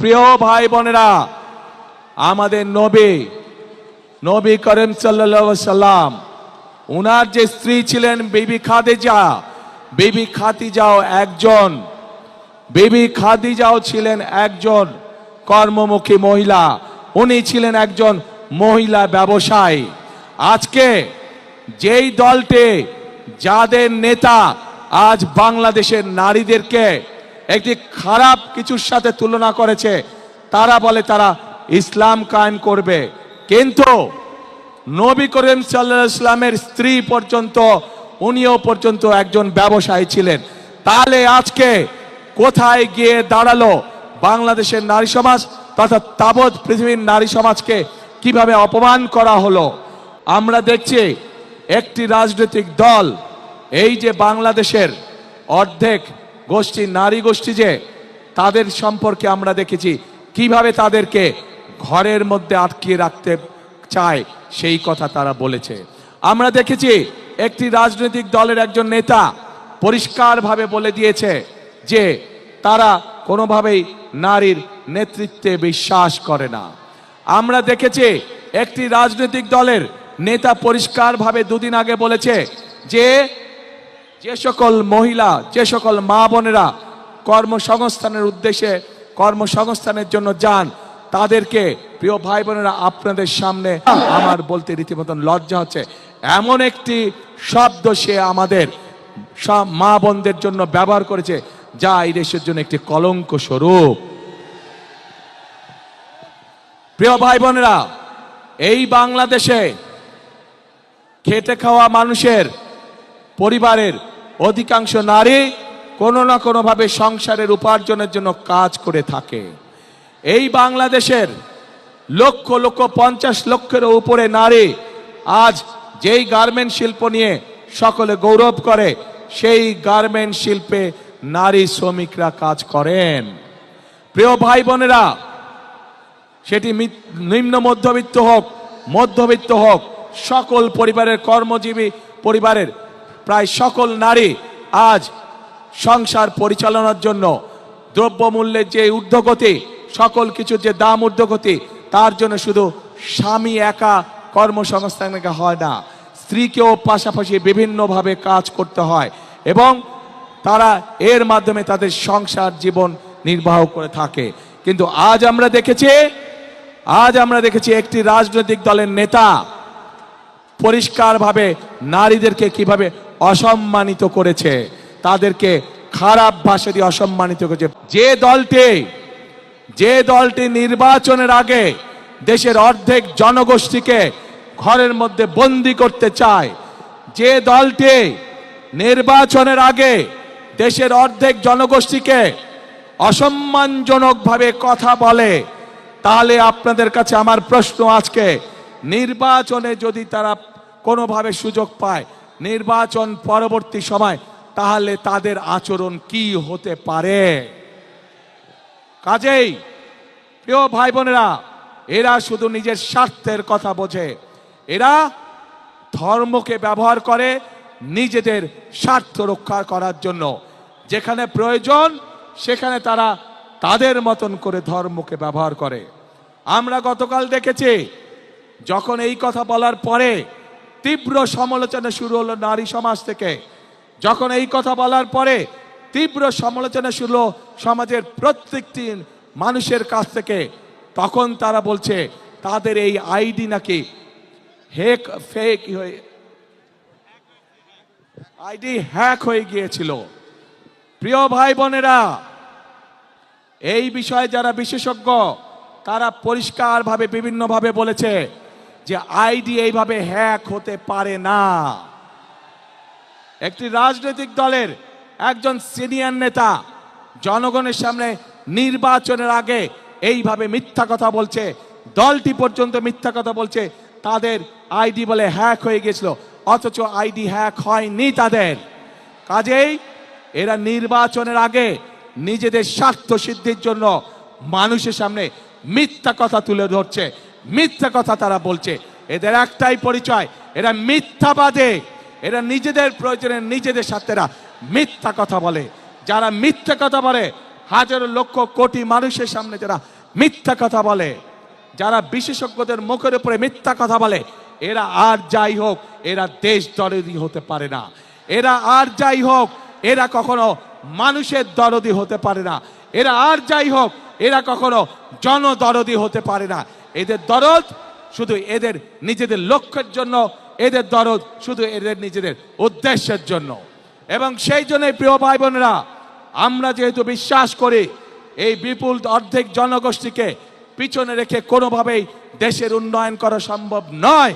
প্রিয় ভাই বোনেরা, আমাদের নবী নবী করিম সাল্লাম, উনার যে স্ত্রী ছিলেন বিবি খাদিজা, বিবি খাদিজাও একজন, বিবি খাদিজাও ছিলেন একজন কর্মমুখী মহিলা, উনি ছিলেন একজন মহিলা ব্যবসায়ী। আজকে যেই দলটি, যাদের নেতা আজ বাংলাদেশের নারীদেরকে একটি খারাপ কিছুর সাথে তুলনা করেছে। তারা বলে তারা ইসলাম কায়েম করবে। কিন্তু নবী করিম সাল্লাহ ইসলামের স্ত্রী পর্যন্ত, উনিও পর্যন্ত একজন ব্যবসায়ী ছিলেন। তাহলে আজকে কোথায় গিয়ে দাঁড়াল বাংলাদেশের নারী সমাজ তথা তাবৎ পৃথিবীর নারী সমাজকে কীভাবে অপমান করা হলো? আমরা দেখছি একটি রাজনৈতিক দল, এই যে বাংলাদেশের অর্ধেক গোষ্ঠী, নারী গোষ্ঠী যে, তাদের সম্পর্কে আমরা দেখেছি। কীভাবে তাদেরকে ঘরের মধ্যে আটকিয়ে রাখতে চায়, সেই কথা তারা বলেছে। আমরা দেখেছি, একটি রাজনৈতিক দলের একজন নেতা পরিষ্কারভাবে বলে দিয়েছে যে, তারা কোনোভাবেই নারীর নেতৃত্বে বিশ্বাস করে না। আমরা দেখেছি, একটি রাজনৈতিক দলের নেতা পরিষ্কারভাবে দুদিন আগে বলেছে যে যে সকল মহিলা, যে সকল মা বোনেরা কর্মসংস্থানের উদ্দেশ্যে কর্মসংস্থানের জন্য যান, তাদেরকে প্রিয় ভাই বোনেরা আপনাদের সামনে আমার বলতে রীতিমতন লজ্জা হচ্ছে। এমন একটি শব্দ সে আমাদের সব মা বোনদের জন্য ব্যবহার করেছে, যা এই দেশের জন্য একটি কলঙ্ক স্বরূপ। প্রিয় ভাই বোনেরা, এই বাংলাদেশে খেটে খাওয়া মানুষের, পরিবারের অধিকাংশ নারী কোনো না কোনোভাবে সংসারের উপার্জনের জন্য কাজ করে থাকে। এই বাংলাদেশের লক্ষ লক্ষ পঞ্চাশ লক্ষের উপরে নারী আজ যেই গার্মেন্ট শিল্প নিয়ে সকলে গৌরব করে, সেই গার্মেন্ট শিল্পে নারী শ্রমিকরা কাজ করেন। প্রিয় ভাই বোনেরা, সেটি নিম্ন মধ্যবিত্ত হোক মধ্যবিত্ত হোক, সকল পরিবারের কর্মজীবী পরিবারের প্রায় সকল নারী আজ সংসার পরিচালনার জন্য দ্রব্যমূল্যের যে ঊর্ধ্বগতি, সকল কিছু যে দাম ঊর্ধ্বগতি, তার জন্য শুধু স্বামী একা কর্মসংস্থান হয় না, স্ত্রীকেও পাশাপাশি বিভিন্নভাবে কাজ করতে হয় এবং তারা এর মাধ্যমে তাদের সংসার জীবন নির্বাহ করে থাকে। কিন্তু আজ আমরা দেখেছি, আজ আমরা দেখেছি একটি রাজনৈতিক দলের নেতা পরিষ্কারভাবে নারীদেরকে কীভাবে অসম্মানিত করেছে। তাদেরকে খারাপ ভাষা দিয়ে অসম্মানিত করেছে। যে দলটি যে দলটি নির্বাচনের আগে দেশের অর্ধেক জনগোষ্ঠীকে ঘরের মধ্যে বন্দি করতে চায়, যে দলটি নির্বাচনের আগে দেশের অর্ধেক জনগোষ্ঠীকে অসম্মানজনকভাবে কথা বলে, তাহলে আপনাদের কাছে আমার প্রশ্ন আজকে, নির্বাচনে যদি তারা কোনোভাবে সুযোগ পায় নির্বাচন পরবর্তী সময়, তাহলে তাদের আচরণ কি হতে পারে? কাজেই, প্রিয় ভাই বোনেরা এরা শুধু নিজের স্বার্থের কথা বোঝে। এরা ধর্মকে ব্যবহার করে নিজেদের স্বার্থ রক্ষা করার জন্য। যেখানে প্রয়োজন, সেখানে তারা তাদের মতন করে ধর্মকে ব্যবহার করে। আমরা গতকাল দেখেছি, যখন এই কথা বলার পরে তীব্র সমালোচনা শুরু হলো নারী সমাজ থেকে। যখন এই কথা বলার পরে তীব্র সমালোচনা শুরু হলো সমাজের প্রত্যেকটি মানুষের কাছ থেকে। তখন তারা বলছে, তাদের এই আইডি নাকি হেক ফেক হয়ে, আইডি হ্যাক হয়ে গিয়েছিল। প্রিয় ভাই বোনেরা, এই বিষয়ে যারা বিশেষজ্ঞ, তারা পরিষ্কারভাবে, বিভিন্নভাবে বলেছে যে আইডি এইভাবে হ্যাক হতে পারে না। একটি রাজনৈতিক দলের একজন সিনিয়র নেতা জনগণের সামনে নির্বাচনের আগে এইভাবে মিথ্যা কথা বলছে, দলটি পর্যন্ত মিথ্যা কথা বলছে, তাদের আইডি বলে হ্যাক হয়ে গেছিল অথচ আইডি হ্যাক হয়নি তাদের। কাজেই এরা নির্বাচনের আগে নিজেদের স্বার্থ সিদ্ধির জন্য মানুষের সামনে মিথ্যা কথা তুলে ধরছে মিথ্যা কথা তারা বলছে। এদের একটাই পরিচয়, এরা মিথ্যাবাদে। এরা নিজেদের প্রয়োজনে নিজেদের সাথেরা মিথ্যা কথা বলে। যারা মিথ্যা কথা বলে, হাজারো লক্ষ কোটি মানুষের সামনে যারা মিথ্যা কথা বলে, যারা বিশেষজ্ঞদের মুখের উপরে মিথ্যা কথা বলে, এরা আর যাই হোক, এরা দেশ দরদি হতে পারে না। এরা আর যাই হোক, এরা কখনো মানুষের দরদি হতে পারে না। এরা আর যাই হোক এরা কখনো জনদরদি হতে পারে না। এদের দরদ শুধু এদের নিজেদের লক্ষ্যের জন্য, এদের দরদ শুধু এদের নিজেদের উদ্দেশ্যের জন্য। এবং সেই জন্যই প্রিয় ভাই বোনেরা আমরা যেহেতু বিশ্বাস করি এই বিপুল অর্ধেক জনগোষ্ঠীকে পিছনে রেখে কোনোভাবেই দেশের উন্নয়ন করা সম্ভব নয়